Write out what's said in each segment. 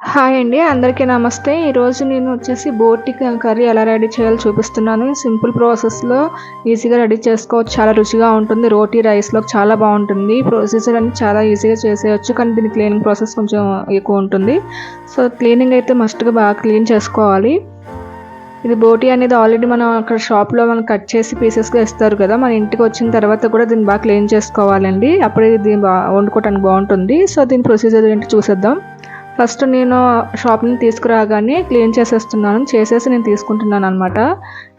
Hi అండి అందరికీ నమస్తే. ఈరోజు నేను వచ్చేసి బోటి కర్రీ ఎలా రెడీ చేయాలో చూపిస్తున్నాను. సింపుల్ ప్రాసెస్లో ఈజీగా రెడీ చేసుకోవచ్చు. చాలా రుచిగా ఉంటుంది. రోటీ రైస్లో చాలా బాగుంటుంది. ప్రొసీజర్ అనేది చాలా ఈజీగా చేసేయచ్చు. కానీ దీని క్లీనింగ్ ప్రాసెస్ కొంచెం ఎక్కువ ఉంటుంది. సో క్లీనింగ్ అయితే మస్ట్గా బాగా క్లీన్ చేసుకోవాలి. ఇది బోటి అనేది ఆల్రెడీ మనం అక్కడ షాప్లో మనం కట్ చేసి పీసెస్గా ఇస్తారు కదా. మన ఇంటికి వచ్చిన తర్వాత కూడా దీన్ని బాగా క్లీన్ చేసుకోవాలండి. అప్పుడే దీన్ని బాగా వండుకోవటానికి బాగుంటుంది. సో దీని ప్రొసీజర్ ఏంటి చూసేద్దాం. ఫస్ట్ నేను షాప్ని తీసుకురాగానే క్లీన్ చేసేస్తున్నాను. చేసేసి నేను తీసుకుంటున్నాను అనమాట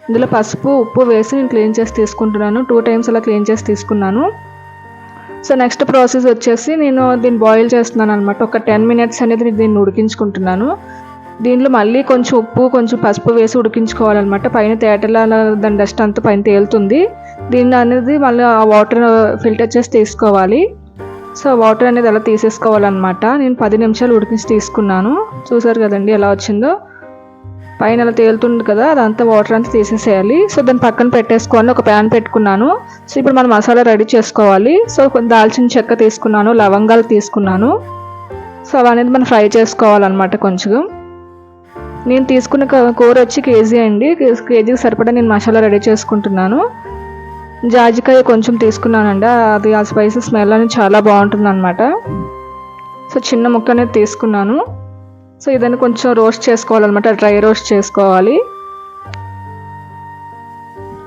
ఇందులో పసుపు ఉప్పు వేసి నేను క్లీన్ చేసి తీసుకుంటున్నాను. టూ టైమ్స్ అలా క్లీన్ చేసి తీసుకున్నాను. సో నెక్స్ట్ ప్రాసెస్ వచ్చేసి నేను దీన్ని బాయిల్ చేస్తున్నాను అనమాట ఒక టెన్ మినిట్స్ అనేది దీన్ని ఉడికించుకుంటున్నాను. దీనిలో మళ్ళీ కొంచెం ఉప్పు కొంచెం పసుపు వేసి ఉడికించుకోవాలన్నమాట. పైన తేటలా దాని డస్ట్ అంతా పైన తేలుతుంది. దీన్ని అనేది మళ్ళీ ఆ వాటర్ ఫిల్టర్ చేసి తీసుకోవాలి. సో వాటర్ అనేది అలా తీసేసుకోవాలన్నమాట. నేను పది నిమిషాలు ఉడికించి తీసుకున్నాను. చూసారు కదండి ఎలా వచ్చిందో? పైన అలా తేలుతుంది కదా అదంతా వాటర్ అంతా తీసేసేయాలి. సో దాన్ని పక్కన పెట్టేసుకొని ఒక ప్యాన్ పెట్టుకున్నాను. సో ఇప్పుడు మనం మసాలా రెడీ చేసుకోవాలి. సో కొంత దాల్చిన చెక్క తీసుకున్నాను లవంగాలు తీసుకున్నాను. సో అవి అనేది మనం ఫ్రై చేసుకోవాలన్నమాట కొంచెం. నేను తీసుకున్న కూర వచ్చి కేజీ అండి. కేజీకి సరిపడా నేను మసాలా రెడీ చేసుకుంటున్నాను. జాజికాయ కొంచెం తీసుకున్నానండి. అది ఆ స్పైసీ స్మెల్ అనేది చాలా బాగుంటుంది అనమాట సో చిన్న ముక్క అనేది తీసుకున్నాను. సో ఇదని కొంచెం రోస్ట్ చేసుకోవాలన్నమాట. డ్రై రోస్ట్ చేసుకోవాలి.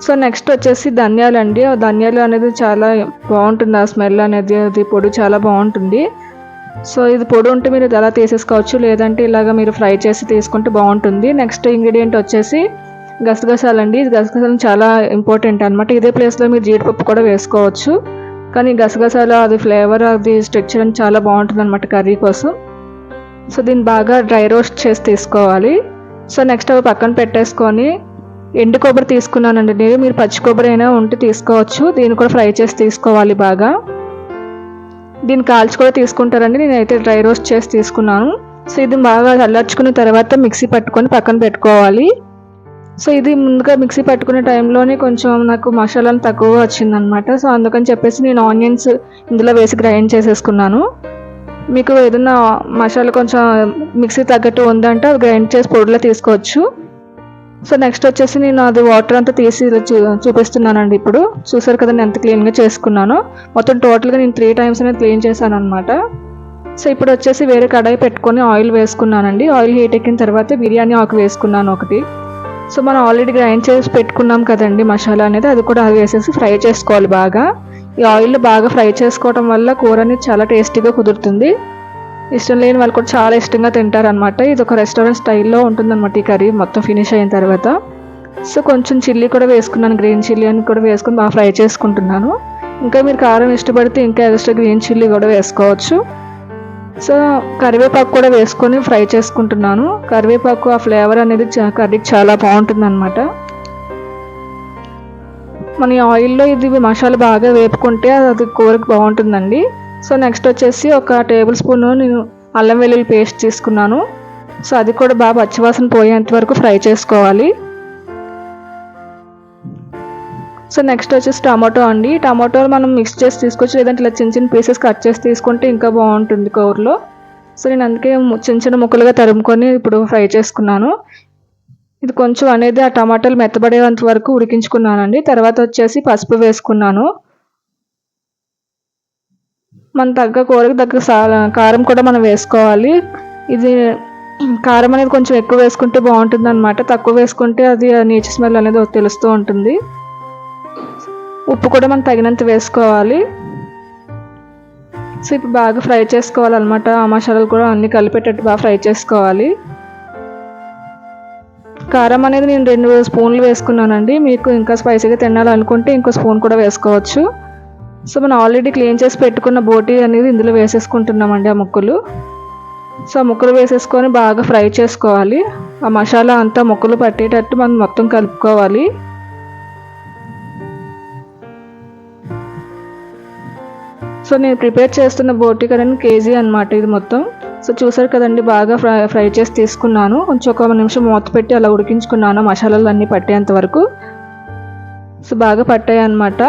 సో నెక్స్ట్ వచ్చేసి ధనియాలు అండి. ఆ ధనియాలు అనేది చాలా బాగుంటుంది. ఆ స్మెల్ అనేది అది పొడి చాలా బాగుంటుంది. సో ఇది పొడి ఉంటే మీరు ఇది ఎలా తీసేసుకోవచ్చు? లేదంటే ఇలాగ మీరు ఫ్రై చేసి తీసుకుంటే బాగుంటుంది. నెక్స్ట్ ఇంగ్రీడియంట్ వచ్చేసి గసగసాలు అండి గసగసాలు చాలా ఇంపార్టెంట్ అనమాట ఇదే ప్లేస్లో మీరు జీడిపప్పు కూడా వేసుకోవచ్చు. కానీ గసగసాలు అది ఫ్లేవర్ అది స్ట్రక్చర్ అని చాలా బాగుంటుంది అనమాట కర్రీ కోసం. సో దీన్ని బాగా డ్రై రోస్ట్ చేసి తీసుకోవాలి. సో నెక్స్ట్ అవి పక్కన పెట్టేసుకొని ఎండు కొబ్బరి తీసుకున్నానండి. నేను మీరు పచ్చి కొబ్బరి అయినా ఉంటే తీసుకోవచ్చు. దీన్ని కూడా ఫ్రై చేసి తీసుకోవాలి బాగా. దీన్ని కాల్చి కూడా తీసుకుంటారండి. నేనైతే డ్రై రోస్ట్ చేసి తీసుకున్నాను. సో ఇది బాగా చల్లార్చుకున్న తర్వాత మిక్సీ పట్టుకొని పక్కన పెట్టుకోవాలి. సో ఇది ముందుగా మిక్సీ పట్టుకునే టైంలోనే కొంచెం నాకు మసాలాను తక్కువ వచ్చిందనమాట సో అందుకని చెప్పేసి నేను ఆనియన్స్ ఇందులో వేసి గ్రైండ్ చేసేసుకున్నాను. మీకు ఏదైనా మసాలా కొంచెం మిక్సీ తగ్గట్టు ఉందంటే అది గ్రైండ్ చేసి పొడిలో తీసుకోవచ్చు. సో నెక్స్ట్ వచ్చేసి నేను అది వాటర్ అంతా తీసి చూ చూపిస్తున్నానండి ఇప్పుడు. చూసారు కదా నేను ఎంత క్లీన్గా చేసుకున్నానో. మొత్తం టోటల్గా నేను త్రీ టైమ్స్ అనేది క్లీన్ చేశాను అనమాట సో ఇప్పుడు వచ్చేసి వేరే కడాయి పెట్టుకొని ఆయిల్ వేసుకున్నానండి. ఆయిల్ హీట్ ఎక్కిన తర్వాత బిర్యానీ ఆకు వేసుకున్నాను ఒకటి. సో మనం ఆల్రెడీ గ్రైండ్ చేసి పెట్టుకున్నాం కదండి మసాలా అనేది అది కూడా అది వేసేసి ఫ్రై చేసుకోవాలి బాగా. ఈ ఆయిల్లో బాగా ఫ్రై చేసుకోవడం వల్ల కూర అనేది చాలా టేస్టీగా కుదురుతుంది. ఇష్టం లేని వాళ్ళు కూడా చాలా ఇష్టంగా తింటారనమాట ఇది ఒక రెస్టారెంట్ స్టైల్లో ఉంటుందన్నమాట ఈ కర్రీ మొత్తం ఫినిష్ అయిన తర్వాత. సో కొంచెం చిల్లీ కూడా వేసుకున్నాను గ్రీన్ చిల్లీ అని కూడా వేసుకుని బాగా ఫ్రై చేసుకుంటున్నాను. ఇంకా మీరు కారం ఇష్టపడితే ఇంకా ఎక్స్ట్రా గ్రీన్ చిల్లీ కూడా వేసుకోవచ్చు. సో కరివేపాకు కూడా వేసుకొని ఫ్రై చేసుకుంటున్నాను. కరివేపాకు ఆ ఫ్లేవర్ అనేది కర్రీకి చాలా బాగుంటుంది అనమాట మన ఆయిల్లో ఇది మసాలా బాగా వేపుకుంటే అది కూరకు బాగుంటుందండి. సో నెక్స్ట్ వచ్చేసి ఒక టేబుల్ స్పూన్ నేను అల్లం వెల్లుల్లి పేస్ట్ తీసుకున్నాను. సో అది కూడా బాగా పచ్చివాసన పోయేంత వరకు ఫ్రై చేసుకోవాలి. సో నెక్స్ట్ వచ్చేసి టమాటో అండి. టమాటో మనం మిక్స్ చేసి తీసుకోవచ్చు లేదంటే ఇలా చిన్న చిన్న పీసెస్ కట్ చేసి తీసుకుంటే ఇంకా బాగుంటుంది కూరలో. సో నేను అందుకే చిన్న చిన్న ముక్కలుగా తరుముకొని ఇప్పుడు ఫ్రై చేసుకున్నాను. ఇది కొంచెం అనేది ఆ టమాటాలు మెత్తబడేంత వరకు ఉడికించుకున్నానండి. తర్వాత వచ్చేసి పసుపు వేసుకున్నాను. మన తగ్గ కూరకు తగ్గ కారం కూడా మనం వేసుకోవాలి. ఇది కారం అనేది కొంచెం ఎక్కువ వేసుకుంటే బాగుంటుంది అనమాట తక్కువ వేసుకుంటే అది నీచు స్మెల్ అనేది తెలుస్తూ ఉంటుంది. ఉప్పు కూడా మనం తగినంత వేసుకోవాలి. సో ఇప్పుడు బాగా ఫ్రై చేసుకోవాలన్నమాట. ఆ మసాలాలు కూడా అన్నీ కలిపేటట్టు బాగా ఫ్రై చేసుకోవాలి. కారం అనేది నేను రెండు స్పూన్లు వేసుకున్నానండి. మీకు ఇంకా స్పైసీగా తినాలనుకుంటే ఇంకో స్పూన్ కూడా వేసుకోవచ్చు. సో మనం ఆల్రెడీ క్లీన్ చేసి పెట్టుకున్న బోటీ అనేది ఇందులో వేసేసుకుంటున్నామండి ఆ ముక్కలు. సో ఆ ముక్కలు వేసేసుకొని బాగా ఫ్రై చేసుకోవాలి. ఆ మసాలా అంతా ముక్కలు పట్టేటట్టు మనం మొత్తం కలుపుకోవాలి. సో నేను ప్రిపేర్ చేస్తున్న బోటి కర్రీ కేజీ అనమాట ఇది మొత్తం. సో చూసారు కదండి బాగా ఫ్రై ఫ్రై చేసి తీసుకున్నాను. కొంచెం ఒక నిమిషం మూత పెట్టి అలా ఉడికించుకున్నాను మసాలాలు అన్నీ పట్టేంత వరకు. సో బాగా పట్టాయి అనమాట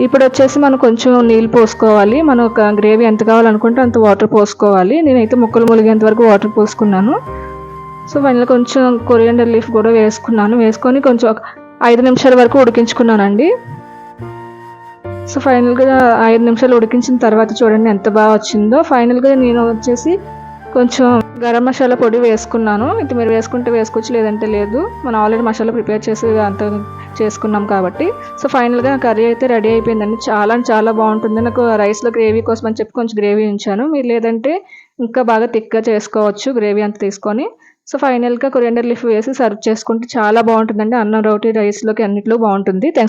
ఇప్పుడు వచ్చేసి మనం కొంచెం నీళ్ళు పోసుకోవాలి. మనం ఒక గ్రేవీ ఎంత కావాలనుకుంటే అంత వాటర్ పోసుకోవాలి. నేనైతే ముక్కలు ములిగేంత వరకు వాటర్ పోసుకున్నాను. సో వెనక కొంచెం కొరియండర్ లీఫ్ కూడా వేసుకున్నాను. వేసుకొని కొంచెం ఒక ఐదు నిమిషాల వరకు ఉడికించుకున్నానండి. సో ఫైనల్గా ఐదు నిమిషాలు ఉడికించిన తర్వాత చూడండి ఎంత బాగా వచ్చిందో. ఫైనల్గా నేను వచ్చేసి కొంచెం గరం మసాలా పొడి వేసుకున్నాను. ఇది మీరు వేసుకుంటే వేసుకోవచ్చు లేదంటే లేదు. మనం ఆల్రెడీ మసాలా ప్రిపేర్ చేసి అంత చేసుకున్నాం కాబట్టి. సో ఫైనల్గా కర్రీ అయితే రెడీ అయిపోయిందండి. చాలా అంటే చాలా బాగుంటుంది. నాకు రైస్లో గ్రేవీ కోసం అని చెప్పి కొంచెం గ్రేవీ ఉంచాను. మీరు లేదంటే ఇంకా బాగా థిక్గా చేసుకోవచ్చు గ్రేవీ అంత తీసుకొని. సో ఫైనల్గా కొరియండర్ లీఫ్ వేసి సర్వ్ చేసుకుంటే చాలా బాగుంటుందండి. అన్నం రోటీ రైస్లోకి అన్నిట్లో బాగుంటుంది. థ్యాంక్స్